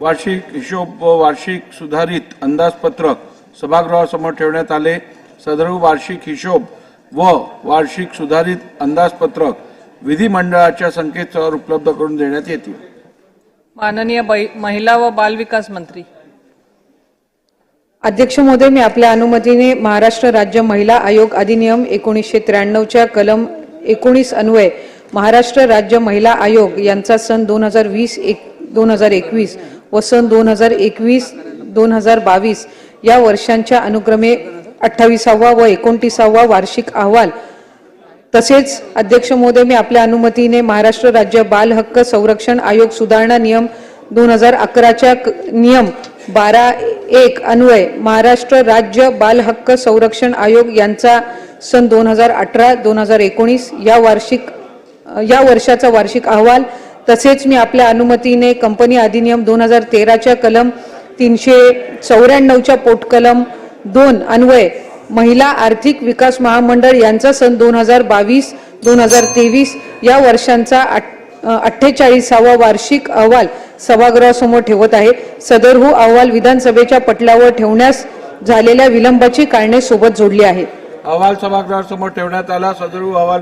वार्षिक हिशोब व वार्षिक सुधारित अंदाजपत्रक सभागृहासमोर ठेवण्यात आले. सदर वार्षिक हिशोब व वार्षिक सुधारित अंदाजपत्रक विधिमंडळाच्या संकेतस्थळावर उपलब्ध करून देण्यात येतील. माननीय महिला व बाल विकास मंत्री. अध्यक्ष महोदय मी आपल्या अनुमतीने महाराष्ट्र राज्य महिला आयोग अधिनियम एकोणीसशे त्र्याण्णवच्या कलम एकोणीस अन्वये महाराष्ट्र राज्य महिला आयोग यांचा सन दोन हजार वीस एक दोन हजार एकवीस व सन दोन हजार एकवीस दोन हजार बावीस या वर्षांच्या अनुक्रमे अठ्ठावीसावा व एकोणतीसावा वार्षिक अहवाल. तसेच अध्यक्ष महोदय मी आपल्या अनुमतीने महाराष्ट्र राज्य बाल हक्क संरक्षण आयोग सुधारणा नियम दोन हजार अकराच्या नियम बारा एक अन्वय महाराष्ट्र राज्य बाल हक्क संरक्षण आयोग यांचा सन दोन हजार अठरा दोन हजार एकोणीस या वार्षिक या वर्षाचा वार्षिक अहवाल तसेच मी आपल्या अनुमतीने कंपनी अधिनियम दोन हजार तेराच्या कलम तीनशे चौऱ्याण्णवच्या पोटकलम दोन अन्वय महिला आर्थिक विकास महामंडळ यांचा सन दोन हजार बावीस दोन हजार तेवीस या वर्षांचा अठ्ठेचाळीसावा वार्षिक अहवाल सभागृहासमोर ठेवत आहे. सदर हो अहवाल विधानसभेच्या पटलावर ठेवण्यास झालेल्या विलंबाची कारणे सोबत जोडली आहे. अहवाल सभागृहासमोर ठेवण्यात आला. सदर अहवाल